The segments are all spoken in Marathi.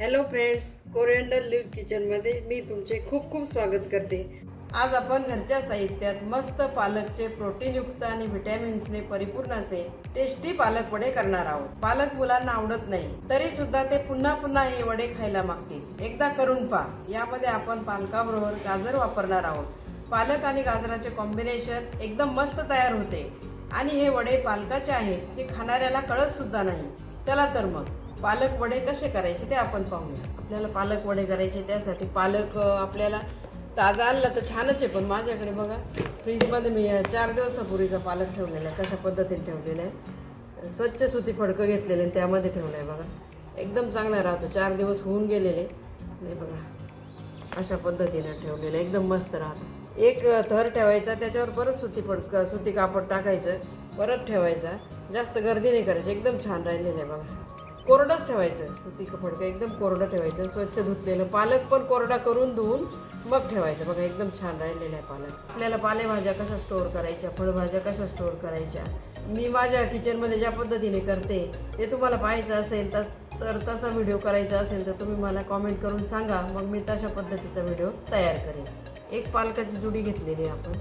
हॅलो फ्रेंड्स कोरिअंडर लिव्ह किचनमध्ये मी तुमचे खूप खूप स्वागत करते. आज आपण घरच्या साहित्यात मस्त पालकचे प्रोटीनयुक्त आणि व्हिटॅमिन्सने परिपूर्ण असे टेस्टी पालक वडे करणार आहोत. पालक मुलांना आवडत नाही तरी सुद्धा ते पुन्हा पुन्हा हे वडे खायला मागतील. एकदा करून पहा. यामध्ये आपण पालकाबरोबर गाजर वापरणार आहोत. पालक आणि गाजराचे कॉम्बिनेशन एकदम मस्त तयार होते. आणि हे वडे पालकाचे आहेत हे खाणाऱ्याला कळत सुद्धा नाही. चला तर मग. पालक वडे कसे करायचे ते आपण पाहूया आपल्याला पालक वडे करायचे त्यासाठी पालक आपल्याला ताजा आणला तर छानच आहे पण माझ्याकडे बघा फ्रीजमध्ये मी चार दिवसापूर्वीचा पालक ठेवलेला आहे कशा पद्धतीने ठेवलेला आहे. स्वच्छ सुती फडकं घेतलेले आणि त्यामध्ये ठेवलं आहे बघा. एकदम चांगला राहतो चार दिवस होऊन गेलेले. नाही बघा अशा पद्धतीनं ठेवलेलं एकदम मस्त राहतं. एक थर ठेवायचा त्याच्यावर परत सुती फडक सुती कापड टाकायचं परत ठेवायचा. जास्त गर्दी नाही करायची एकदम छान राहिलेलं आहे बघा. कोरडंच ठेवायचं सुती फडकं एकदम कोरडं ठेवायचं स्वच्छ धुतलेलं पालक पण कोरडा करून धुवून मग ठेवायचं. बघा एकदम छान राहिलेलं आहे पालक. आपल्याला पालेभाज्या कशा स्टोअर करायच्या फळभाज्या कशा स्टोअर करायच्या? मी माझ्या किचनमध्ये ज्या पद्धतीने करते ते तुम्हाला पाहायचं असेल तर तर तसा व्हिडिओ करायचा असेल तर तुम्ही मला कॉमेंट करून सांगा. मग मी तशा पद्धतीचा व्हिडिओ तयार करेन. एक पालकाची जुडी घेतलेली आपण.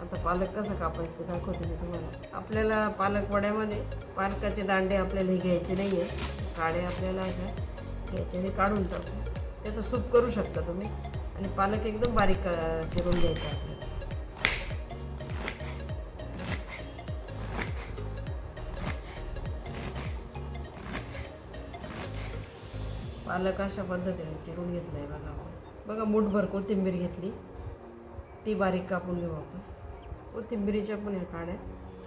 आता पालक कसा कापायचं ते दाखवते मी तुम्हाला. आपल्याला पालक वड्यामध्ये पालकाचे दांडे आपल्याला हे घ्यायचे नाही आहे काळे आपल्याला अशा घ्यायचे हे काढून टाकू. त्याचं सूप करू शकता तुम्ही. आणि पालक एकदम बारीक चिरून घ्यायचा आपल्याला. पालक अशा पद्धतीने चिरून घेतलं आहे बघा आपण. बघा मूठभर कोथिंबीर घेतली. ती बारीक कापून घेऊ आपण. कोथिंबिरीच्या पण ह्या काड्या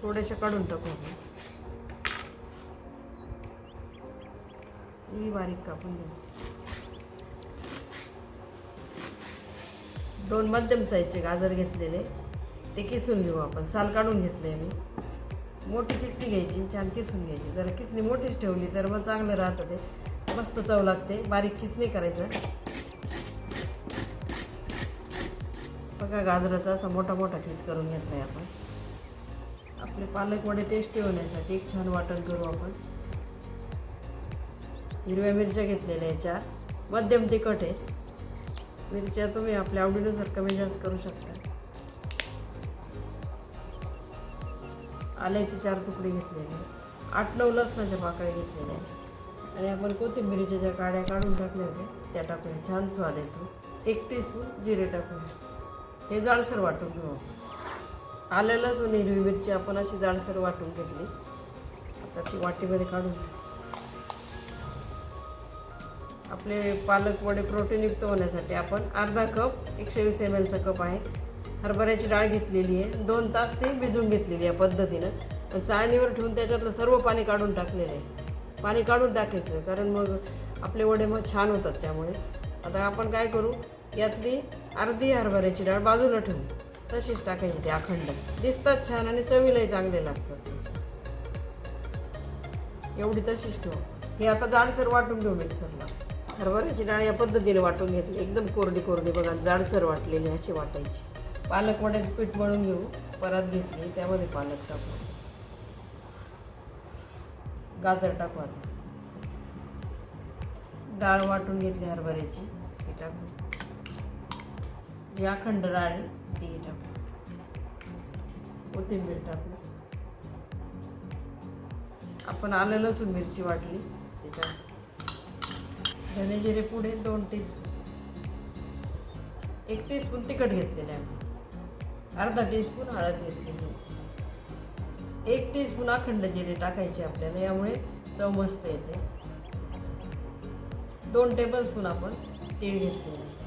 थोड्याशा काढून टाकू आपण. ही बारीक कापून घेऊ. दोन मध्यम साईजचे गाजर घेतलेले ते किसून घेऊ आपण. साल काढून घेतले मी मोठी किसणी घ्यायची छान किसून घ्यायची. जरा किसणी मोठीच ठेवली तर मग चांगलं राहतं ते. मस्त चव लागते. बारीक किसणी करायचं. बघा गाजराचा असा मोठा मोठा पीस करून घेतला आहे आपण. आपले पालकवडे टेस्टी होण्यासाठी एक छान वाटण करू आपण. हिरव्या मिरच्या घेतलेल्या आहे चार. मध्यम तिखट आहे. मिरच्या तुम्ही आपल्या आवडीनुसार कमी जास्त करू शकता. आल्याचे चार तुकडे घेतलेले आहे. आठ नऊ लसणाच्या पाकळ्या घेतलेल्या आहेत. आणि आपण कोथिंबिरीच्या ज्या काड्या काढून टाकल्या होत्या. त्या टाकूया छान स्वाद येतो. एक टीस्पून जिरे टाकूया हे जाडसर वाटून घेऊ. आलेलंच आलं लसूण हिरवी मिरची आपण अशी जाडसर वाटून घेतली. आता ती वाटीमध्ये काढून घेऊ. आपले पालक वडे प्रोटीनयुक्त होण्यासाठी आपण अर्धा कप एकशे वीस एम एलचा कप आहे. हरभऱ्याची डाळ घेतलेली आहे. दोन तास ती भिजवून घेतलेली आहे पद्धतीनं. पण चाळणीवर ठेवून त्याच्यातलं सर्व पाणी काढून टाकलेलं आहे. पाणी काढून टाकायचं कारण मग आपले वडे मग छान होतात त्यामुळे. आता आपण काय करू? यातली अर्धी हरभऱ्याची डाळ बाजूला ठेवली तशीच टाकायची ती अखंड. दिसतात छान आणि चवीलाही चांगले लागतात. एवढी तशीच ठेवू. हे आता जाडसर वाटून घेऊ मिक्सरला. हरभऱ्याची डाळ या पद्धतीने वाटून घेतली. एकदम कोरडी कोरडी बघा जाडसर वाटलेली अशी वाटायची. पालक वड्याचं पीठ मळून घेऊ. परत घेतली त्यामध्ये पालक टाकू. गाजर टाकू आता. डाळ वाटून घेतली हरभऱ्याची. टाकू. जी अखंड आहे ती टाकू. कोथिंबीर टाकू. आपण आलं लसूण मिरची वाटली. त्याच्यात टाकू धने जिरे पुढे दोन टीस्पून एक टीस्पून तिखट घेतलेले आहे अर्धा टीस्पून हळद घेतलेली आहे. एक टीस्पून अखंड जिरे टाकायचे आपल्याला यामुळे चव मस्त येते. दोन टेबलस्पून आपण तेल घेतलेलं आहे.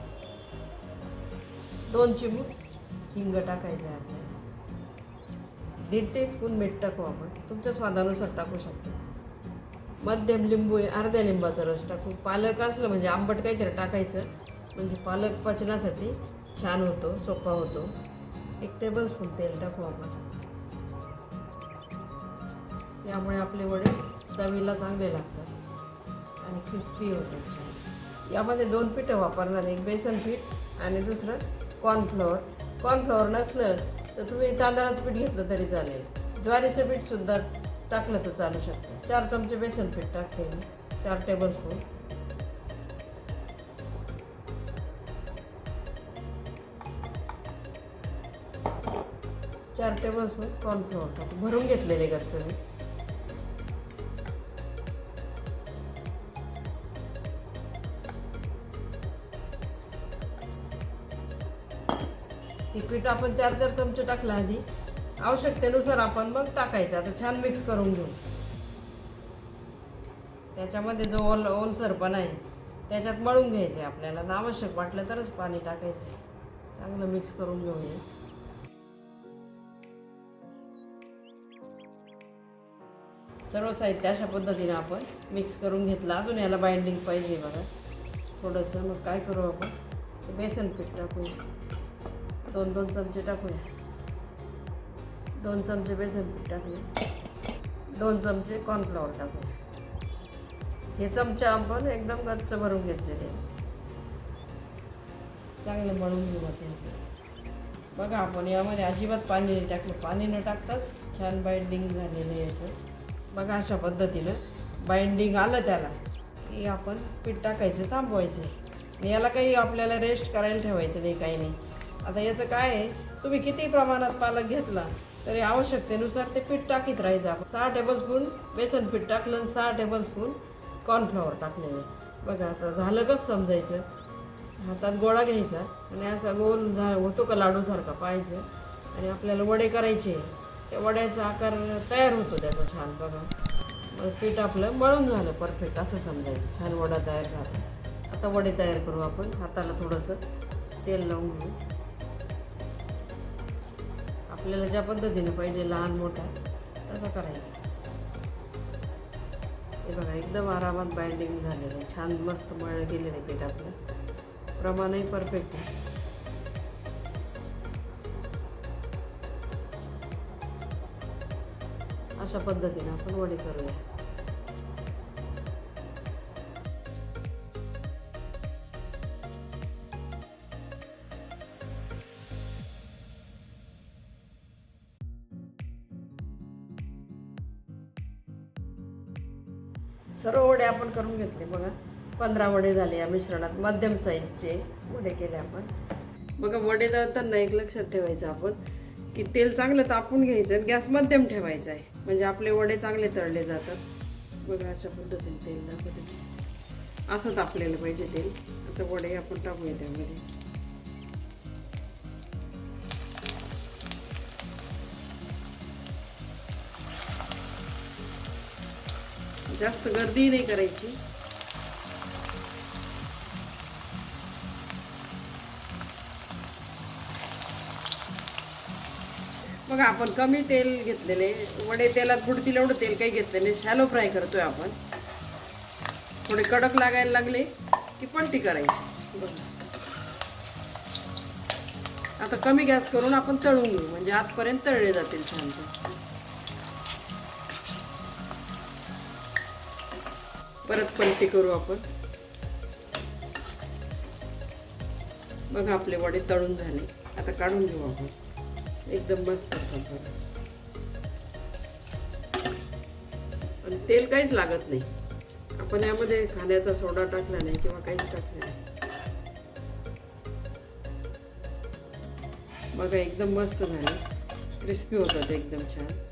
दोन चिमूट हिंग टाकायचं आहे आपल्याला दीड टीस्पून मीठ टाकू आपण. तुमच्या स्वादानुसार टाकू शकतो. मध्यम लिंबू अर्ध्या लिंबाचा रस टाकू. पालक असलं म्हणजे आंबट काहीतरी टाकायचं. म्हणजे पालक पचनासाठी छान होतो सोपा होतो. एक टेबलस्पून तेल टाकू आपण. यामुळे आपले वडे चवीला चांगले लागतात आणि क्रिस्पी होतात. यामध्ये दोन पिठं वापरणार एक बेसन पीठ आणि दुसरं कॉर्नफ्लोअर कॉर्नफ्लोअर नसलं तर तुम्ही तांदळाचं पीठ घेतलं तरी चालेल. ज्वारीचं पीठसुद्धा टाकलं तर चालू शकतं. चार चमचे बेसन पीठ टाकते मी. चार टेबलस्पून चार टेबलस्पून कॉर्नफ्लोअर टाकू भरून घेतलेले घरचं मी. हे पीठ आपण चार चार चमचे टाकलं आधी. आवश्यकतेनुसार आपण मग टाकायचं. आता छान मिक्स करून घेऊ. त्याच्यामध्ये जो ओल ओलसरपणा आहे त्याच्यात मळून घ्यायचे आपल्याला. आवश्यक वाटलं तरच पाणी टाकायचं चांगलं मिक्स करून घेऊया सर्व साहित्य अशा पद्धतीने आपण मिक्स करून घेतलं. अजून याला बाइंडिंग पाहिजे बघा. थोडंसं मग काय करू आपण? बेसन पीठ टाकूया दोन दोन चमचे टाकूया. दोन चमचे बेसन पीठ टाकूया. दोन चमचे कॉर्नफ्लॉवर टाकूया. हे चमचे आपण एकदम गच्च भरून घेतलेले आहे. चांगलं मळून घेऊ आता बघा आपण यामध्ये अजिबात पाणी नाही टाकलं. पाणी न टाकताच छान बाइंडिंग झालेलं आहे याचं. बघा अशा पद्धतीनं बाइंडिंग आलं त्याला की आपण पीठ टाकायचं थांबवायचं. आणि याला काही आपल्याला रेस्ट करायला ठेवायचं नाही काही नाही. आता याचं काय आहे? तुम्ही किती प्रमाणात पालक घेतला तरी आवश्यकतेनुसार ते पीठ टाकीत राहायचं. आपण सहा टेबलस्पून बेसन पीठ टाकलं आणि सहा टेबलस्पून कॉर्नफ्लॉवर टाकलेलं आहे. बघा आता झालं कसं समजायचं. हातात गोळा घ्यायचा आणि असा गोल झा होतो का लाडूसारखा पाहायचं. आणि आपल्याला वडे करायचे त्या वड्याचा आकार तयार होतो त्याचा छान बघा. मग पीठ आपलं मळून झालं परफेक्ट असं समजायचं. छान वडा तयार झाला. आता वडे तयार करू आपण. हाताला थोडंसं तेल लावून घेऊ. आपल्याला ज्या पद्धतीने पाहिजे लहान मोठा तसं करायचं. हे बघा एकदम आरामात बाइंडिंग झालेलं आहे. छान मस्त मळलं गेलेलं आहे पीठ आपलं. प्रमाणही परफेक्ट आहे. अशा पद्धतीने आपण वडी करूया. सर्व वडे आपण करून घेतले बघा. पंधरा वडे झाले या मिश्रणात. मध्यम साईजचे वडे केले आपण. बघा वडे तळताना एक लक्षात ठेवायचं आपण की तेल चांगलं तापून घ्यायचं आणि गॅस मध्यम ठेवायचा आहे. म्हणजे आपले वडे चांगले तळले जातात. बघा अशा पद्धतीने तेल दाखवते. असं तापलेलं पाहिजे तेल. आता वडे आपण टाकूया त्यामध्ये. जास्त गर्दी नाही करायची. मग आपण कमी तेल घेतलेले वडे तेलात बुडतील एवढं तेल काही घेतलेले शॅलो फ्राय करतोय आपण. थोडे कडक लागायला लागले की पलटी करायची. बघा आता कमी गॅस करून आपण तळून घेऊ म्हणजे आतपर्यंत तळले जातील छान. परत पलटी करू आपण. बघा आपले वडे तळून झाले. आता काढून घेऊ आपण. एकदम मस्त आणि तेल काहीच लागत नाही. आपण यामध्ये खाण्याचा सोडा टाकला नाही किंवा काहीच टाकला नाही. बघा एकदम मस्त झाले. क्रिस्पी होतात एकदम छान.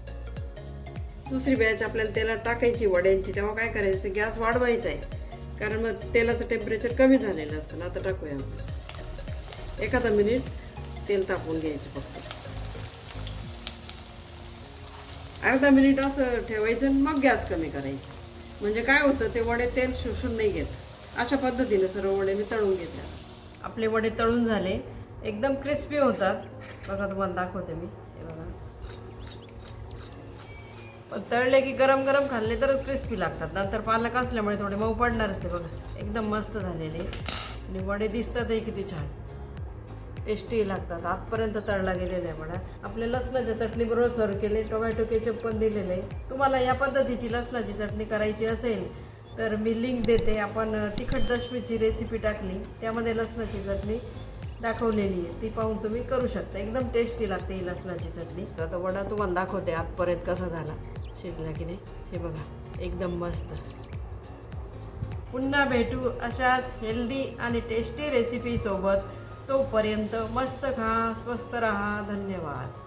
दुसरी बॅच आपल्याला तेलात टाकायची वड्यांची तेव्हा काय करायचं गॅस वाढवायचा आहे. कारण मग तेलाचं टेम्परेचर कमी झालेलं असतं ना आता टाकूया आपण. एखादा मिनिट तेल तापवून घ्यायचं फक्त. अर्धा मिनिट असं ठेवायचं आणि मग गॅस कमी करायचं. म्हणजे काय होतं ते वडे तेल शोषून नाही घेत. अशा पद्धतीने सर्व वडे मी तळून घेते आपले वडे तळून झाले. एकदम क्रिस्पी होतात. बघा तुम्हाला दाखवते मी. तळले की गरम गरम खाल्ले तरच क्रिस्पी लागतात. नंतर पालक असल्यामुळे थोडे मऊ पडणार असते बघा. एकदम मस्त झालेले. आणि वडे दिसतातही किती छान. टेस्टी लागतात. आजपर्यंत तळला गेलेला आहे म्हणा आपल्या लसणाच्या चटणीबरोबर सर्व केले. टोमॅटो केचप पण दिलेले. आहे तुम्हाला या पद्धतीची लसणाची चटणी करायची असेल तर मी लिंक देते. आपण तिखट दशमीची रेसिपी टाकली. त्यामध्ये लसणाची चटणी दाखवलेली आहे. ती पाहून तुम्ही करू शकता. एकदम टेस्टी लागते ही लसणाची चटणी. तर वडा तुम्हाला दाखवते आतपर्यंत कसा झाला. शिजला की नाही? हे बघा एकदम मस्त. पुन्हा भेटू अशाच हेल्दी आणि टेस्टी रेसिपीसोबत तोपर्यंत मस्त खा स्वस्त रहा. धन्यवाद.